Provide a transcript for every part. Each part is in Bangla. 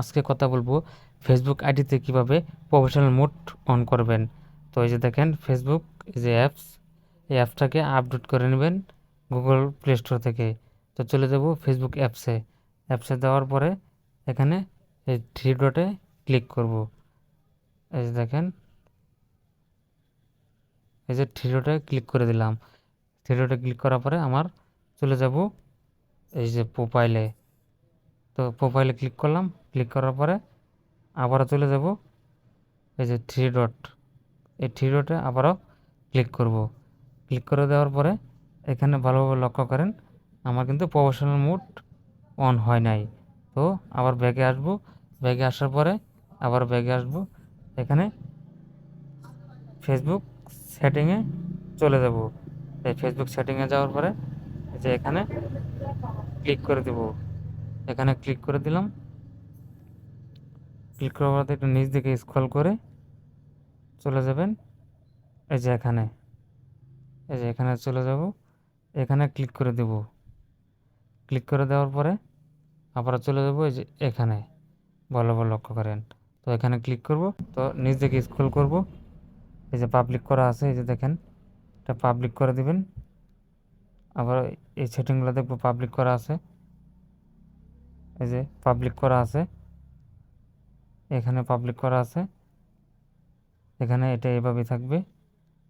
আজকে কথা বলব ফেসবুক আইডিতে কীভাবে প্রফেশনাল মোড অন করবেন। তো এই যে দেখেন ফেসবুক এই যে অ্যাপস এই অ্যাপসটাকে আপডেট করে নেবেন গুগল প্লে স্টোর থেকে। তো চলে যাব ফেসবুক অ্যাপসে অ্যাপসে দেওয়ার পরে এখানে এই থ্রি ডটে ক্লিক করব। এই যে দেখেন, এই যে থ্রি ডটে ক্লিক করে দিলাম। থ্রি ডটে ক্লিক করার পরে আমার চলে যাব এই যে প্রোফাইলে তো প্রোফাইলে ক্লিক করলাম। ক্লিক করার পরে আবারও চলে যাব। এই যে থ্রি ডট এই থ্রি ডটে আবারও ক্লিক করব। ক্লিক করে দেওয়ার পরে এখানে ভালোভাবে লক্ষ্য করেন, আমার কিন্তু প্রফেশনাল মুড অন হয় নাই। তো আবার ব্যাগে আসব, ব্যাগে আসার পরে আবার ব্যাগে আসব। এখানে ফেসবুক সেটিংয়ে চলে যাব। এই ফেসবুক সেটিংয়ে যাওয়ার পরে যে এখানে ক্লিক করে দেব। এখানে ক্লিক করে দিলাম। ক্লিক পরে একটু নিচ দিকে স্ক্রল করে চলে যাবেন। এই যে এখানে। এই যে এখানে চলে যাব। এখানে ক্লিক করে দেব। ক্লিক করে দেওয়ার পরে আবার চলে যাব এই যে এখানে। ভালো ভালো লক্ষ্য করেন। তো এখানে ক্লিক করব। তো নিচ দিকে স্ক্রল করব। এই যে পাবলিক করা আছে, এই যে দেখেন। এটা পাবলিক করে দিবেন। আবার এই সেটিংগুলো দেখব পাবলিক করা আছে। এই যে পাবলিক করা আছে। এখানে পাবলিক করা আছে। এখানে এটা এভাবেই থাকবে।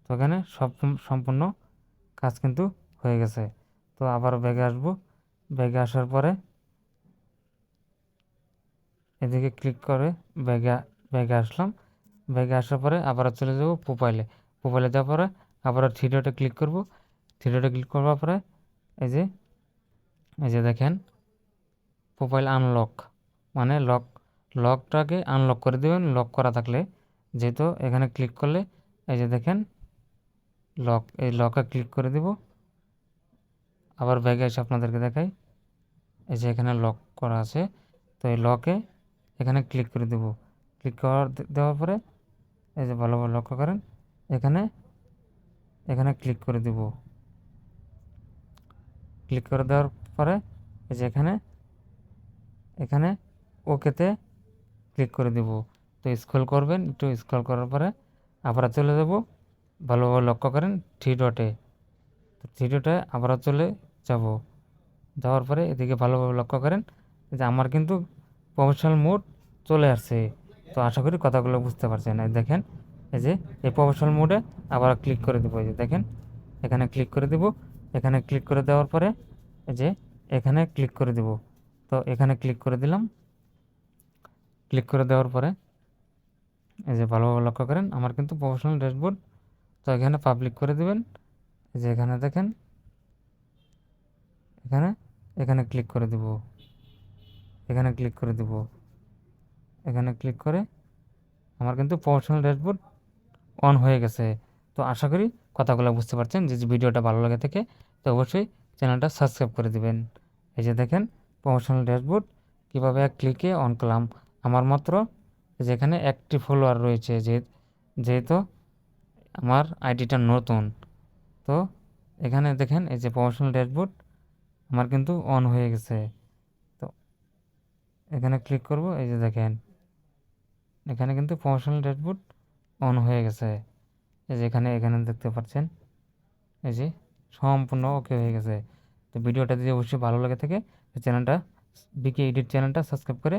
তো এখানে সব সম্পূর্ণ কাজ কিন্তু হয়ে গেছে। তো আবার ব্যাগে আসব। ব্যাগে আসার পরে এদিকে ক্লিক করে ব্যাগে ব্যাগে আসলাম। ব্যাগে আসার পরে আবার চলে যাব প্রোফাইলে প্রোফাইলে যাওয়ার পরে আবার থ্রি ডটে ক্লিক করব। থ্রি ডটে ক্লিক করার পরে এই যে এই যে দেখেন প্রোফাইল আনলক মানে লক লকটাকে আনলক করে দেবেন। লক করা থাকলে যেহেতু এখানে ক্লিক করলে, এই যে দেখেন লক এই লকে ক্লিক করে দিব। আবার ব্যাগে এসে আপনাদেরকে দেখাই। এই যে এখানে লক করা আছে। তো এই লকে এখানে ক্লিক করে দেব। ক্লিক করার দেওয়ার পরে এই যে ভালোভাবে লক্ষ্য করেন, এখানে এখানে ক্লিক করে দেব। ক্লিক করে দেওয়ার পরে এই যে এখানে এখানে ওকেতে ক্লিক করে দেব। তো স্ক্রল করবেন, একটু স্ক্রল করার পরে আবার চলে যাব। ভালোভাবে লক্ষ্য করেন থ্রি ডটে তো থ্রি ডটে আবার চলে যাব। যাওয়ার পরে এদিকে ভালোভাবে লক্ষ্য করেন যে আমার কিন্তু প্রফেশনাল মোড চলে আসছে। তো আশা করি কথাগুলো বুঝতে পারছেন। দেখেন, এই যে, এই প্রফেশনাল মোডে আবার ক্লিক করে দেবো। এই যে দেখেন, এখানে ক্লিক করে দেব। এখানে ক্লিক করে দেওয়ার পরে এই যে, এখানে ক্লিক করে দেব। তো এখানে ক্লিক করে দিলাম। ক্লিক করে দেওয়ার পরে, এই যে ভালোভাবে লক্ষ্য করেন, আমার কিন্তু প্রফেশনাল ড্যাশবোর্ড তো এখানে পাবলিক করে দেবেন। এই যে এখানে দেখেন, এখানে এখানে ক্লিক করে দেব। এখানে ক্লিক করে দেব। এখানে ক্লিক করে আমার কিন্তু প্রফেশনাল ড্যাশবোর্ড অন হয়ে গেছে। তো আশা করি কথাগুলো বুঝতে পারছেন। যে ভিডিওটা ভালো লাগে থেকে, তো অবশ্যই চ্যানেলটা সাবস্ক্রাইব করে দিবেন। এই যে দেখেন প্রমোশনাল ড্যাশবোর্ড কীভাবে এক ক্লিকে অন করলাম। আমার মাত্র যেখানে একটি ফলোয়ার রয়েছে, যে, যেহেতু আমার আইডিটা নতুন। তো এখানে দেখেন, এই যে প্রমোশনাল ড্যাশবোর্ড আমার কিন্তু অন হয়ে গেছে। তো এখানে ক্লিক করব, এই যে দেখেন, এখানে কিন্তু প্রমোশনাল ড্যাশবোর্ড অন হয়ে গেছে। এই যে এখানে এখানে দেখতে পাচ্ছেন, এই যে সম্পূর্ণ ওকে হয়ে গেছে। তো ভিডিওটা যদি অবশ্যই ভালো লাগে থাকে চ্যানেলটা বিকে এডিট চ্যানেলটা সাবস্ক্রাইব করে